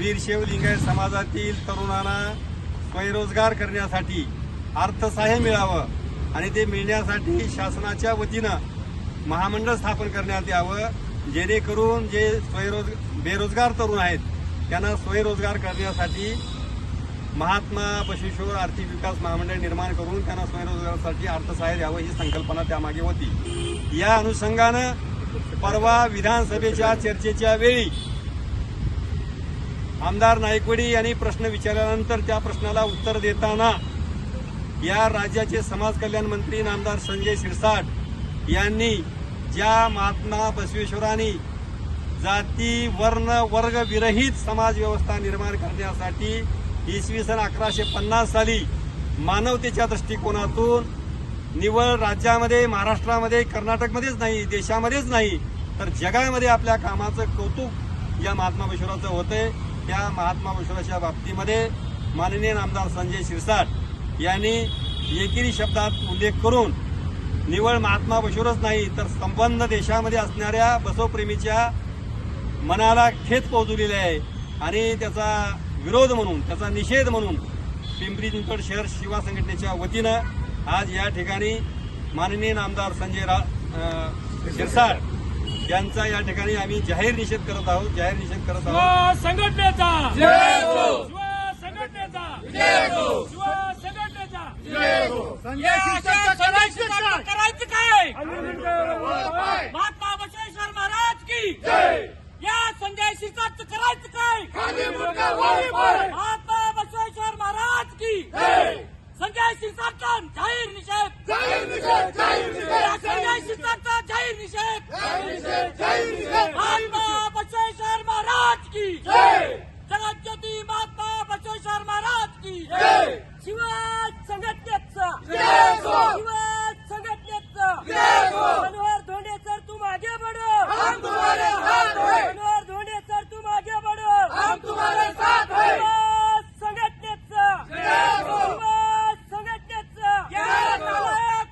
वीरशैव लिंगायत समाजातील तरुणांना स्वयंरोजगार करण्यासाठी अर्थसहाय्य मिळावं आणि ते मिळण्यासाठी शासनाच्या वतीनं महामंडळ स्थापन करण्यात यावं. जेणेकरून जे स्वयंरोज बेरोजगार तरुण आहेत त्यांना स्वयंरोजगार करण्यासाठी महात्मा बशेश्वर आर्थिक विकास महामंडळ निर्माण करून त्यांना स्वयंरोजगारासाठी अर्थसहाय्य द्यावं ही संकल्पना त्यामागे होती. या अनुषंगानं परवा विधानसभेच्या चर्चेच्या वेळी आमदार नायकवडी यांनी प्रश्न विचारल्यानंतर त्या प्रश्नाला उत्तर देताना या राज्याचे समाज कल्याण मंत्री नामदार संजय शिरसाट यांनी ज्या महात्मा बसवेश्वरांनी जाती वर्ण वर्ग विरहित समाज व्यवस्था निर्माण करण्यासाठी इसवी सन अकराशे पन्नास साली मानवतेच्या दृष्टिकोनातून निवळ राज्यामध्ये महाराष्ट्रामध्ये कर्नाटकमध्येच नाही देशामध्येच नाही तर जगामध्ये आपल्या कामाचं कौतुक या महात्मा बसवराचं होतंय. त्या महात्मा बसवेश्वराच्या बाबतीमध्ये माननीय आमदार संजय शिरसाट यांनी एकेरी शब्दात उल्लेख करून निवळ महात्मा बसवेश्वरच नाही तर संबंध देशामध्ये असणाऱ्या बसवप्रेमीच्या मनाला खेत पोहोचवलेले आहे. आणि त्याचा विरोध म्हणून त्याचा निषेध म्हणून पिंपरी चिंचवड शहर शिवा संघटनेच्या वतीनं आज या ठिकाणी माननीय आमदार संजय रा शिरसाट यांचा या ठिकाणी आम्ही जाहीर निषेध करत आहोत जाहीर निषेध करत आहोत. संघटनेचा या अशा सदाशिवाचं करायचं काय? महात्मा बसवेश्वर महाराज की? या संजय करायचं काय? महात्मा बसवेश्वर महाराज की? संजय जाहीर निषेध! सरकारचा जाहीर निषेध. महात्मा बसवेश्वर महाराज की. जगज्योती महात्मा बसवेश्वर महाराज की. शिवाय संघटनेचा